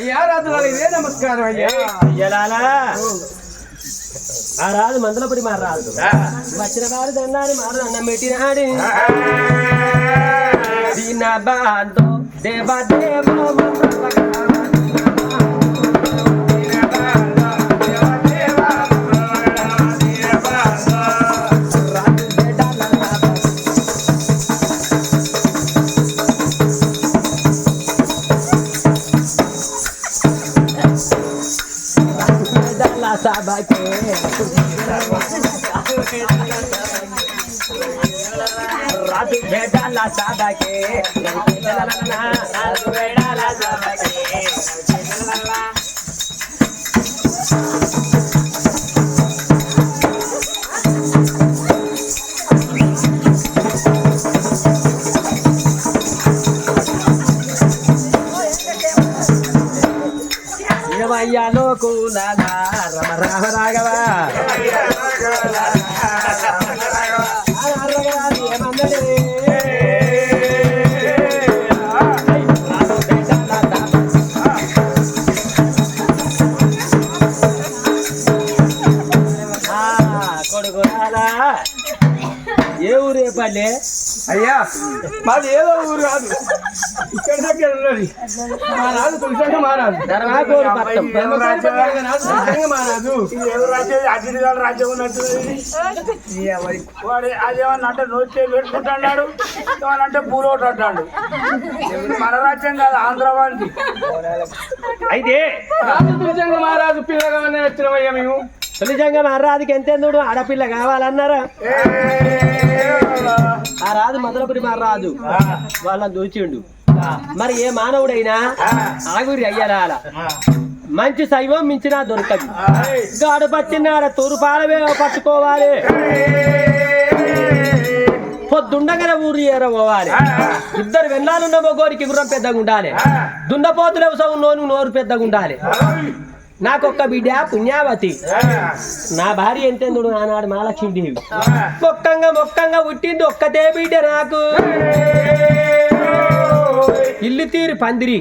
అయ్యా రాజులు ఇదే నమస్కారం అయ్యా ఆ రాదు మందలపురి మా రాదు వచ్చిన వారు దండాన్ని మారు అన్నం పెట్టినాడు దీన బాధ रात भेटाला साधा के సాగు వేడాల సాగు మాది ఏదో ఊరు కాదు ఇక్కడ దగ్గర ఉన్నది మా రాజు తులసంగా మారాదు రాజ్యం ఉన్నట్టు వాడు అదేమన్నా అంటే నోచే పెట్టుకుంటున్నాడు ఏమన్నా అంటే పూలోటి అంటాడు మన రాజ్యం కాదు ఆంధ్రవాడికి అయితే రాజు తులసంగా మారాదు పిల్లగా వచ్చినవయ్యా మేము తొలిజంగా మహారాజుకి ఎంతెందుడు ఆడపిల్ల కావాలన్నారా ఆ రాజు మొదలపురి మహారాజు. వాళ్ళని దూచిండు. మరి ఏ మానవుడైనా ఆగురి అయ్యరాల మంచి శైవం మించినా దొరకదు. గాడు పట్టినాడ తూర్పాలవే పట్టుకోవాలి. పొద్దుండగానే ఊరు ఏరవ్వాలి ఇద్దరు వెన్నాలున్న మొగోరికి గుర్రం పెద్దగా ఉండాలి. దున్నపోతుల వ్యవసాయం నోరు నోరు పెద్దగా ఉండాలి. నాకొక్క బిడ్డ పుణ్యావతి. నా భార్య ఎంతెందుడు? ఆనాడు మహాలక్ష్మీదేవి. మొక్కంగా మొక్కంగా పుట్టింది ఒక్కతే బిడ్డ నాకు. ఇల్లు తీరి పందిరి.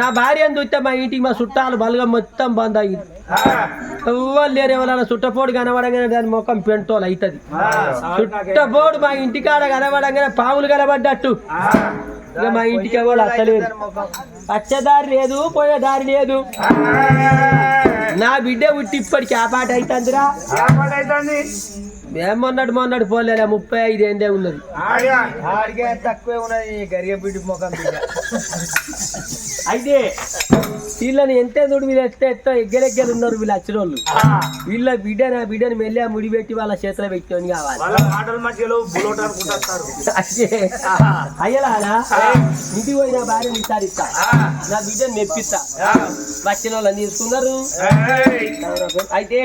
నా భార్య చూస్తే మా ఇంటికి మా చుట్టాలు బలుగా మొత్తం బంద్ అయ్యింది ఎవ్వరు లేరు ఎవరైనా చుట్టపోడు కనబడంగానే దాని ముఖం పెంటోలు అవుతుంది చుట్టపోడు మా ఇంటికాడ కనబడంగానే పాములు కనబడ్డట్టు. ఇక మా ఇంటికి ఎవరు అత్తలేదు వచ్చేదారి లేదు పోయే దారి లేదు నా బిడ్డ పుట్టి ఇప్పటికి ఆ పాట అవుతుందిరా ఏమన్నాడు మొన్నాడు పోలే ముప్పై ఐదు ఏందే ఉన్నది. తక్కువే ఉన్నది గరియబిడ్డి ముఖం అయితే వీళ్ళని ఎంత నుడు వీళ్ళు ఎత్త ఎత్త ఉన్నారు వీళ్ళు వచ్చిన వాళ్ళు వీళ్ళ బిడ్డని బిడ్డని మెల్లి ఆ ముడి పెట్టి వాళ్ళ చేతిలో పెట్టుకొని కావాలి. అయ్యలాడా ఇంటికి పోయి నా భార్య విచారిస్తా నా బిడ్డని మెప్పిస్తా. వచ్చిన వాళ్ళు తీసుకున్నారు. అయితే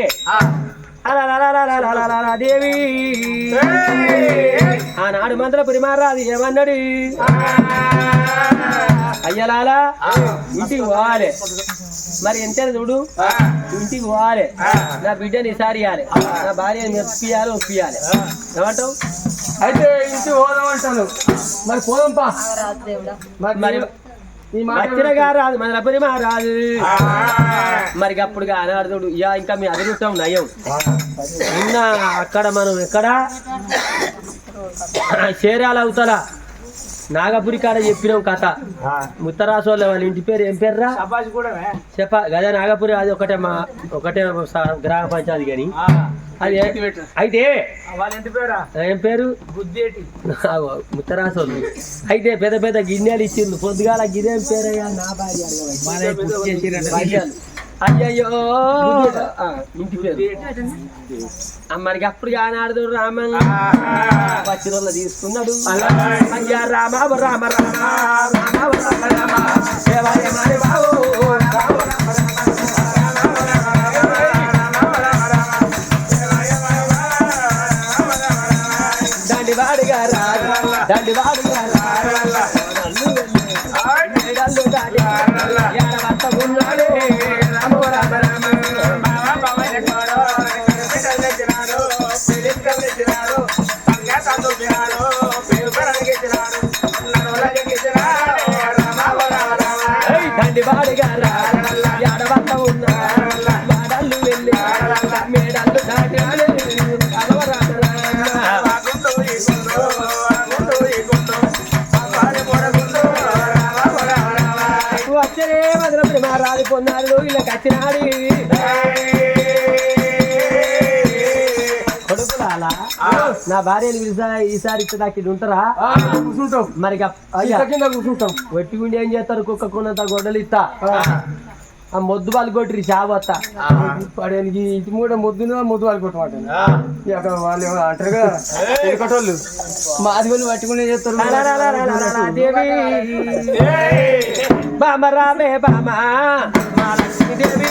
దేవి. ఆనాడు మంత్ర పరిమారాది ఏమన్నాడు? అయ్యలాలా ఇంటికి పోవాలి. మరి ఎంత చూడు ఇంటికి పోవాలి. నా బిడ్డని ఇసారియాలి నా భార్యని మెప్పియాలి ఒప్పియాలి ఏమంటావు? అయితే ఇంటి పోదాం అంటాను. మరి పోదాం పా. మరి వచ్చిన రాదు మన రబ్బరి మా రాదు మరి అప్పుడు అనర్థుడు యా ఇంకా మీ అదుగుతాం నయం. అక్కడ మనం ఎక్కడ? చేరాలవుతారా నాగపురి కాడ చెప్పినాం కథ. ముత్తరాసోళ్ళ వాళ్ళ ఇంటి పేరు ఏం పేర్రా? చెప్ప గదా నాగపురి అది ఒకటే మా ఒకటే గ్రామ పంచాయతీ కానీ. అది అయితే వాళ్ళ ఇంటి పేరా? ఏం పేరు? ముత్తరాసోళ్ళు అయితే పెద్ద పెద్ద గిన్నెలు ఇచ్చిండు పొద్దుగాల గిన్నెం పేరయ్యా నా భార్య. అయ్యయ్యో. ఇంటి పేరు. అప్పుడు రామన్. వచ్చిన వాళ్ళు తీసుకున్నాడు. అయ్యా రామ రామ రామ రామ రామ రామ దేవాయ మారి బావు రామ. రామ దండి వాడిగా రా దండి వాడిగా రా కొడుకులాలా? నా భార్యను పిలిచా ఈసారి ఇచ్చే ఇటు ఉంటారా? కూర్చుంటాం. మరి కింద కూర్చుంటాం. వెట్టుకుండి ఏం చేస్తారు? కుక్క కొనంత గొడ్డలు ఇస్తా. ఆ. మొద్దు వాళ్ళు కొట్టిరి చావత్తా పడేనికి ఇంటి మూడ మొద్దున మొద్దు వాళ్ళు కొట్టమాట. వాళ్ళు ఏమో అంటారుగా ఎక్కటోళ్ళు మాది వాళ్ళు పట్టుకునే చేస్తారు. దేవి బామ రామే బామ మహాలక్ష్మి దేవి.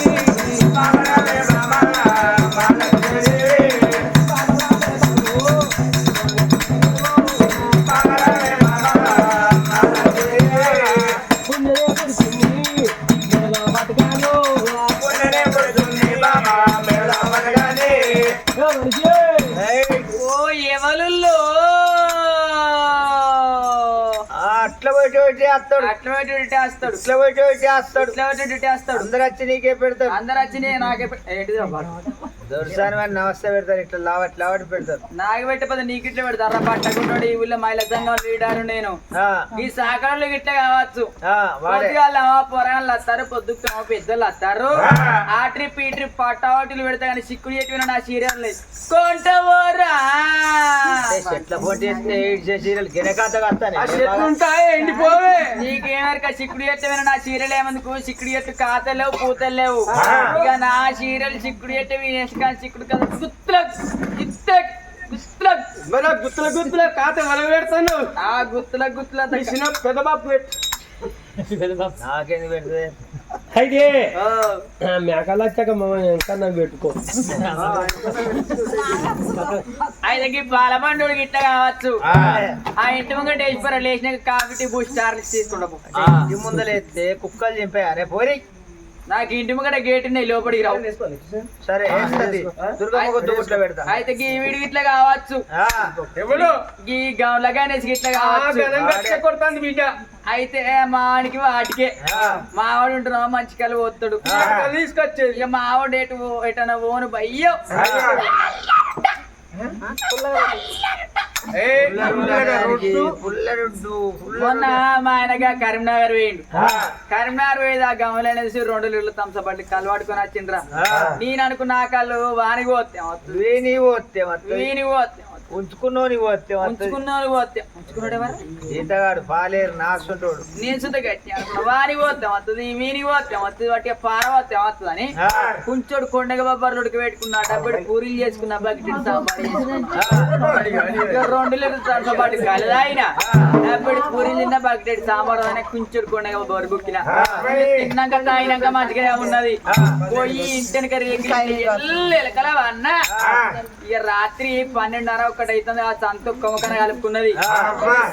పుణ్యమే పురుషుని మెడలో పోయి చేస్తాడు. అట్లా పెట్టి వేస్తాడు ఇట్లా పోయి చేస్తాడు. ఇట్లా పెట్టి వేస్తాడు అందరు వచ్చి నీకే పెడతారు. అందరు వచ్చి నాకే ఏంటిది? దొరసాని వాడిని నమస్తే పెడతారు ఇట్లా లావట్ లావట్ పెడతారు. నాకు పెట్టే పద నీకు ఇట్లా పెడతారా? పట్టకుండాడు ఈ ఊళ్ళో మహిళా సంఘం లీడర్ నేను. ఈ సహకారులు గిట్ల కావచ్చు. పొద్దుగాల పొరగాళ్ళు వస్తారు పొద్దుకు పెద్దలు వస్తారు ఆ. ట్రిప్ ఈ ట్రిప్ పట్టావటిలు పెడతా కానీ సిక్కుడు చెప్పిన నా సీరియల్ కొంటవోరా చెట్ల పోటీ సీరియల్ గినకాత ఆ చెట్లు ఉంటాయి ఎండిపోవే. నీకేమరక సిక్కుడు ఎత్తమైన నా చీరలు ఏమందుకు? సిక్కుడు ఎత్తు కాతలేవు పూతలేవు ఇక నా చీరలు సిక్కుడు ఎట్టు కానీ సిక్కుడు కదా. గుత్తులకు గుత్తక్ గుత్తులకు. మన గుత్తుల గుత్తుల కాత వల పెడతాను. ఆ గుత్తుల గుత్తుల చిన్న పెద్ద బాబు పెట్టు నాకేంది పెడుతుంది అయితే మేకలు వచ్చాక మా ఇంకా నాకు పెట్టుకో. ఆయనకి బాలబండు గిట్ట కావచ్చు. ఆ, ఆ ఇంటి ముంగట వేసిపోరా లేచినాక కాఫీ టీ బూస్ట్ స్టార్లు తీసుకుంటాము ముందలేస్తే కుక్కలు చింపాయి అరే పోరి. నాకు ఇంటి ముంగట గేట్ ఉన్నాయి లోపలికి రావు. సరే పెడతా. అయితే ఈ వీడి గిట్ల కావచ్చు. ఎవడు ఈ గౌలగానేసి గిట్ల ఆ కావచ్చు. బిడ్డ. అయితే మావాడికి వాటికే మావాడు ఉంటున్నా మంచి కలు పోతాడు. తీసుకొచ్చేది. ఇక మావాడు ఎటు పో- ఎటన్నా పోను మొన్న మా ఆయనగా కరీంనగర్ వేయండు. కరీంనగర్ వేది ఆ గమలు అనేసి రెండు నీళ్ళు తంసపల్లి కళ్ళు పట్టుకొని వచ్చిండ్రా. నేను అనుకున్న కళ్ళు వానికి పోతే వే నీ పోతే వీని పోతే. ఉంచుకున్నావు నీ పోతే మొత్తం ఉంచుకున్నాడు పోతే. ఉంచుకున్నాడు ఎవరు? ఈతగాడు పాలేరు నాసుంటోడు. నేను సుత గట్టి వాని పోతే వస్తుంది వీని పోతే వస్తుంది వాటి పార పోతే వస్తుంది అని కుంచోడు కొండగ బొబ్బర్లు ఉడికి పెట్టుకున్నా డబ్బడి పూరీలు చేసుకున్నా బకెట్ సాంబార్ రెండు లీటర్ సాంబార్ కలదాయిన డబ్బడి పూరీలు తిన్న బకెట్ సాంబార్ అయినా కుంచోడు కొండగ బొబ్బర్ బుక్కిన తిన్నాక తాగినాక మంచిగానే ఉన్నది. పోయి ఇంటినక రేకుల అన్న ఇక రాత్రి పన్నెండున్నర ఒకటి అవుతుంది ఆ సంత కొమ్మకన కలుపుకున్నది.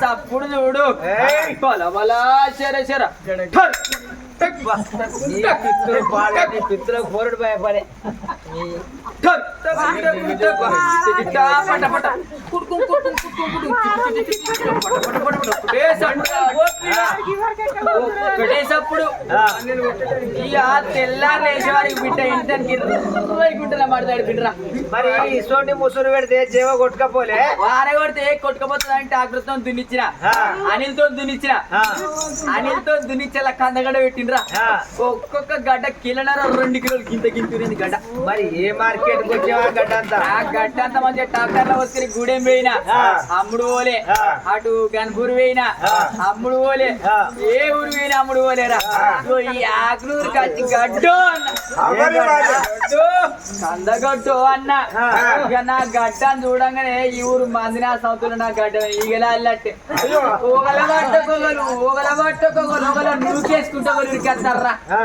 అప్పుడు చూడు. ఏయ్. బల బల పిత్తులకు పోరుడు భయపడే. ఒకటేసప్పుడు. ఇక తెల్లారు లేచే వారికి బిడ్డ ఇంటానికి గుంటల పడతాడు బిడ్డ మరి ఇసోంటి ముసురు పెడితే జీవ కొట్టుకపోలే వార కొడితే కొట్టుకపోతుంది అంటే డాక్టర్తో దున్నిచ్చిన. అనిల్తో దున్నిచ్చిన అనిల్తో దున్నిచ్చేలా కందగడ్డ పెట్టిండ్రా ఆ. ఒక్కొక్క గడ్డ కిలోన్నర రెండు కిలోలు గింత గింతురింది గడ్డ. మరి ఏ మార్కెట్ వచ్చేవా గడ్డంతా ఆ గడ్డ అంత మంచిగా ట్రాక్టర్లో వచ్చి గూడెం పోయినా. అమ్ముడు పోలే. అటు గన్పూర్ పోయినా. అమ్ముడు పోలే. ఏ ఊరు పోయినా అమ్ముడు పోలేరా? ఈ ఆకులూరు కచ్చి గడ్డు గడ్డు. కందగడ్డు అన్న. ఇక నా గడ్డని చూడంగానే ఈ ఊరు మందినా సంతులు నా గడ్డ ఈగలా అల్లట్టే ఓగల పట్టుకోగలు ఓగల పట్టుకోగలు ఓగల నూకేసుకుంటే ఇరికేస్తారా ఆ,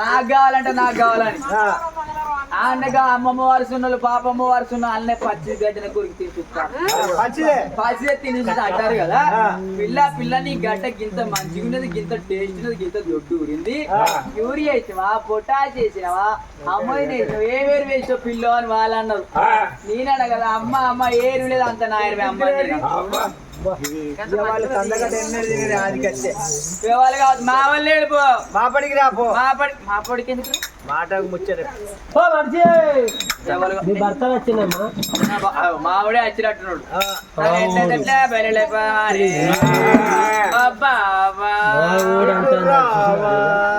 నాకు కావాలంటే నాకు కావాలని. ఆ, అన్నగా అమ్మమ్మ వారు సున్నలు పాపమ్మ వారు సున్న అన్నే పచ్చి గడ్డన కొరికి తీసుకుంటారు పచ్చిదే. తినేసి అంటారు కదా. పిల్ల పిల్ల నీ గడ్డ గింత మంచిగా ఉన్నది గింత టేస్ట్ ఉన్నది గింత దొడ్డు ఊరింది. యూరియా వేసినవా పొటాష్ వేసినవా అమ్మాయిని వేసినావు ఏ వేరు వేసావు పిల్లో అని వాళ్ళు అన్నారు. నేనన్నా కదా అమ్మ అమ్మ ఏరు లేదు అంత నాయనమే అమ్మ వాళ్ళు మా రాపో మా పడి మా పొడికి ఎందుకు? మాటకు ముచ్చట. నీ భర్త వచ్చిందమ్మా. మావిడే వచ్చినట్టున్నాడు.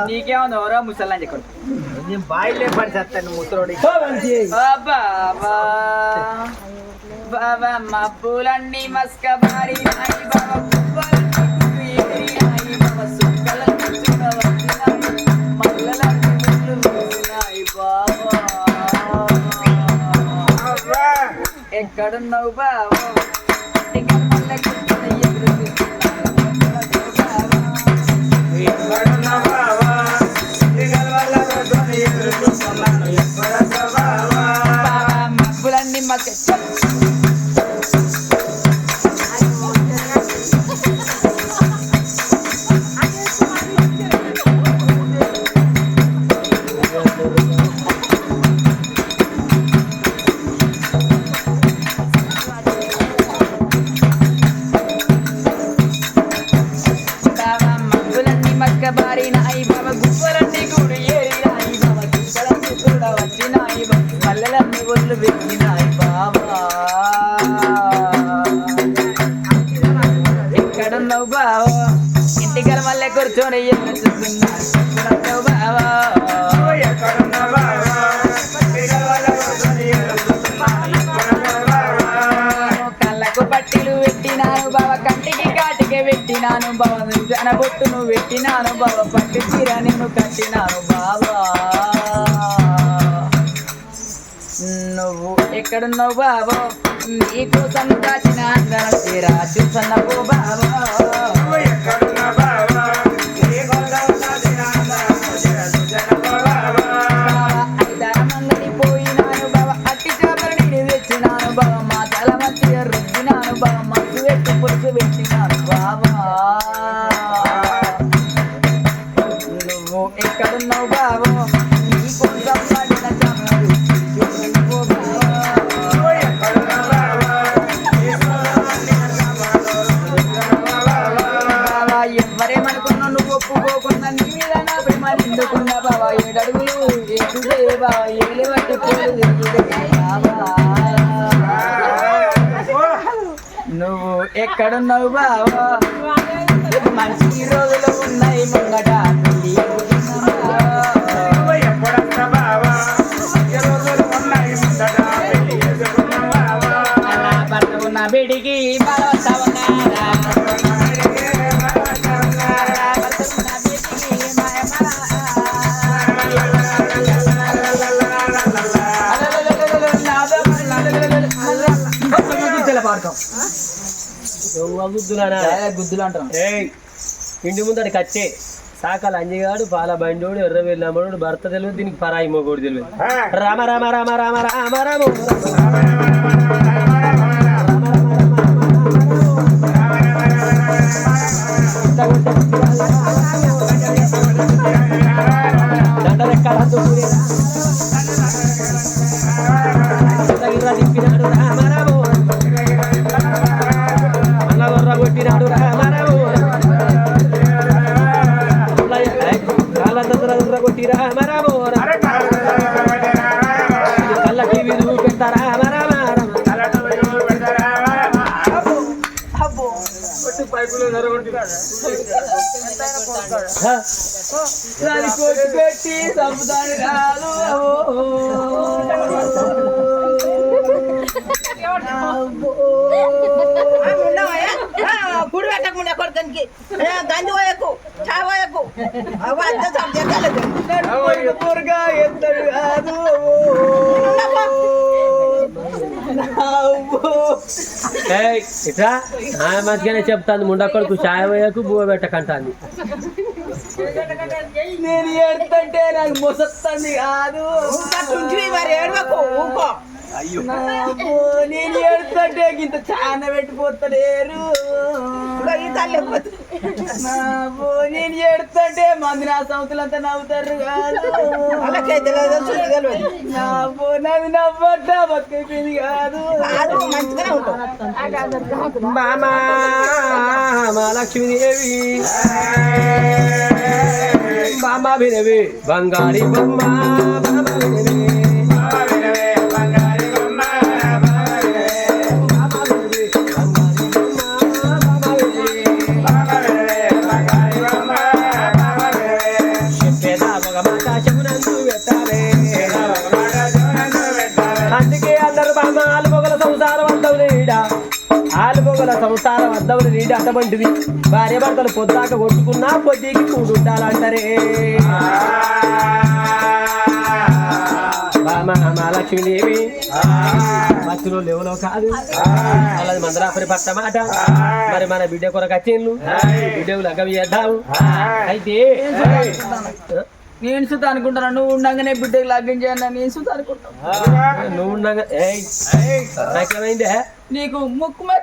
నీకేముంది ఎవరో ముసల్లా చెప్పండి నేను బాయిలే పడి చేస్తాను ముసలోడి అబ్బా, మబ్బులన్నీ నాయి మల్లలన్నీ ముళ్ళు ఎక్కడున్నావు బాబా బాబా మల్లెలన్నీ ఒళ్ళు పెట్టినాయి బాబా ఎక్కడున్నావు బావా? ఇంటికి మళ్ళీ కూర్చొని ఎదురు చూస్తున్నాను బావా? కళ్ళకు పట్టిలు పెట్టినాను బావ కంటికి కాటికే పెట్టినాను బావ జన బొట్టును పెట్టినాను బావ పట్టు చీర నిన్ను కట్టినాను బావా. నువ్వు ఎక్కడున్నావు బాబో నీకోసం కాచిన అందరం తీరా చూసన్నావు బాబో బావ? నువ్వు ఒప్పుకోకుండా నీ మీద నా ప్రేమ నిండుకున్నా బావా ఏడడుగులు బావా ఏలి నువ్వు ఎక్కడున్నావు బావా? మంచి రోజులు ఉన్నాయి ముంగట ఉన్న బిడికి గుద్దులు అంటాం ఇంటి ముందర కచ్చే సాకల అంజగాడు పాల బండోడు ఎర్ర వెళ్ళమ్మడు భర్త తెలియదు దీనికి పరాయి మొగోడు తెలియదు రామ రామ రామ రామ రామ రామ దండలెక్కల తిప్పినాడు రామ కాళ్ళ దగ్గర గుర్ర కొట్టి రామ రామ కళ్ళ టీవీ చూపెడతా రామ రామ రామ హ. దాని కొట్టు పెట్టి చంపుతాను కాదు గుడి పెట్టకుండా కొడుకునికి గంజి పోయకు కాదు మంచిగానే చెప్తాను ముండకొడుకు చాయ పోయకు బువ్వ పెట్టకంటాంది. నేను ఏడుతుంటే నాకు మొసత్తంది కాదు. మరి ఏడవకు ఊకో నేను ఏడుతుంటే ఇంత చాలా పెట్టిపోతలేరు. నేను ఏడుతుంటే మంది నా సంవత్సరాలంతా నవ్వుతారు కాదు నన్ను నవ్వట్ట బతికిపోయింది కాదు. మంచిగానే ఉంటాం బామా బంగారి బొమ్మ. అటువంటిది భార్య భర్తలు పొద్దాక కొట్టుకున్నా పొద్దుకి కూడుండాలంటారే. మహాలక్ష్మీదేవి. భక్తులు లేవులో కాదు. అలాది మందరాపురి పట్ట మాట. మరి మన బిడ్డ కొరకు వచ్చిండ్లు. బిడ్డకు లగ్గం చేద్దాం. అయితే నేను సుత అనుకుంటాను నువ్వు ఉండగానే బిడ్డకి చేయండి నేను సుత అనుకుంటాను నువ్వు ఉండగా నాకేమైందే? నీకు ముక్కు మీద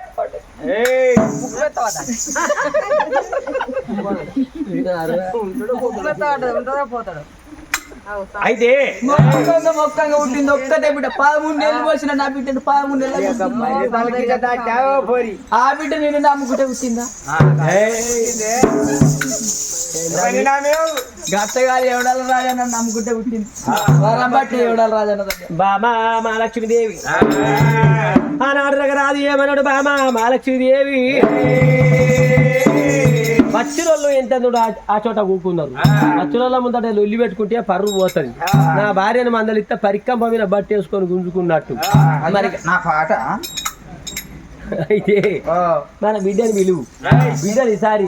పడ్డది. ఉంటాడా పోతాడు? అయితే మొక్కంగా మొక్కంగా పుట్టింది ఒక్కటే బిడ్డ. పదమూడు నెలలు వచ్చిన నా బిడ్డ పదమూడు నెలలు ఆ బిడ్డ నేను నమ్ముకుంటే పుట్టిందా? గట్టగాలి ఎవడాల రాజన్న నమ్ముకుంటే పుట్టింది. వరం బట్టి ఎవడాల రాజన్న బామా మహాలక్ష్మీదేవి. ఆనాడు దగ్గర రాదు ఏమన్నాడు బామా మహాలక్ష్మీదేవి? పచ్చిరోళ్ళు ఎంత ఆ చోట కూకున్నారు పచ్చిరోళ్ళ ముందట లొల్లి పెట్టుకుంటే పరువు పోతుంది. నా భార్యను మందలిస్తే పరికంప మీద బట్టి వేసుకొని గుంజుకున్నట్టు మరి నా పాట? అయితే మన బిడ్డని పిలువు. బిడ్డని ఈసారి.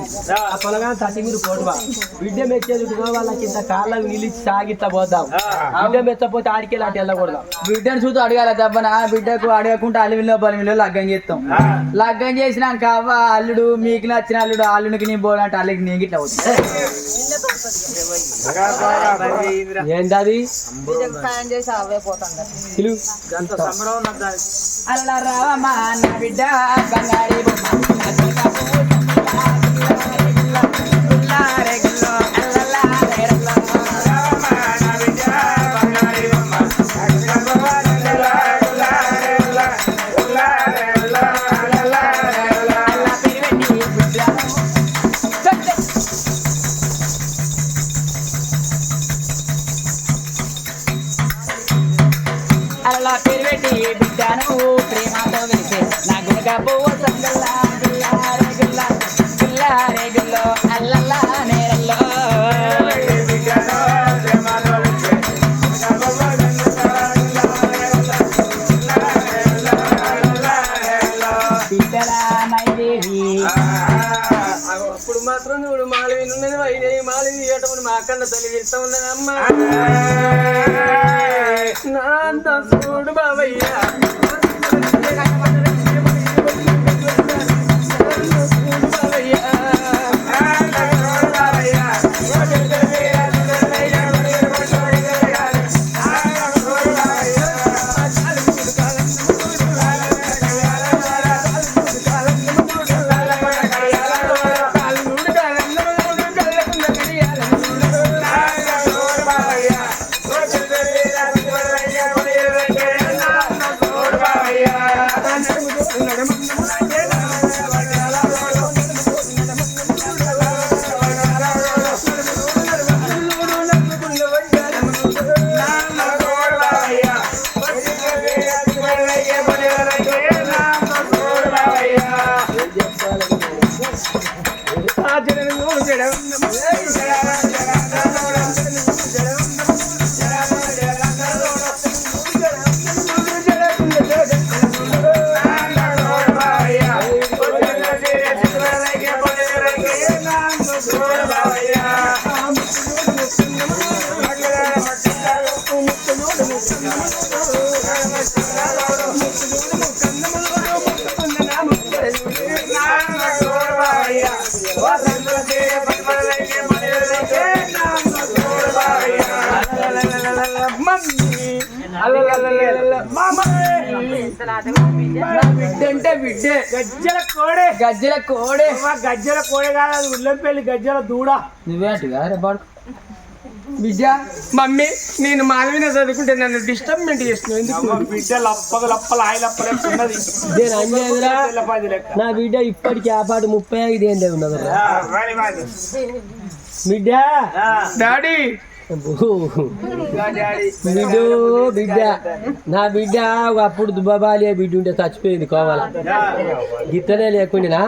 ఆ పొలగా తట్టి మీరు పోటువా. బిడ్డ మెచ్చేది వాళ్ళకి ఇంత కాళ్ళకు నిలిచి సాగిట్లా పోదాం బిడ్డ మెచ్చపోతే ఆడికి అటు వెళ్ళకూడదు. బిడ్డను చూస్తూ అడగాల దెబ్బన? బిడ్డకు అడగకుండా అలివిలో బలివిలో లగ్గం చేస్తాం. లగ్గం చేసినాక అవ్వ అల్లుడు మీకు నచ్చిన అల్లుడు అల్లునికి నీ పోలంటే అల్లుకి నీకు ఇట్లా అవుతుంది ఏంటది సాయం చేసి అవే పోతాం అల్ల రావమ్మా నా బిడ్డ బొమ్మ. అప్పుడు మాత్రం చూడు మాలవి ఉన్నది వైదేవి మాలవి ఇవ్వటం మా అక్కన్న తల్లి ఇస్తా ఉన్నది అమ్మ. నా చూడు బాబయ్య. మా మమ్మీ అల్లల్లల్లల్ల, మమ్మీ బిడ్డ గజ్జల కోడే గజ్జల కోడే గజ్జల కోడే కాదు అది ఉల్లంపల్లి గజ్జల దూడ నువ్వే అటుగా మమ్మీ నేను మాధవిన చదువుకుంటే నన్ను డిస్టర్బ్మెంట్ చేస్తున్నావు ఎందుకు బిడ్డ లప్పల ఆయి లప్పలే లెక్క నా బిడ్డ ఇప్పటికి ఆ పాటు ముప్పై ఐదు ఏందే ఉన్నది. బిడ్డ డాడీ బిడ్డు బిడ్డ. నా బిడ్డ అప్పుడు దుబాబాలి బిడ్డ ఉంటే చచ్చిపోయింది కోవాల గిత్తనే లేకుండా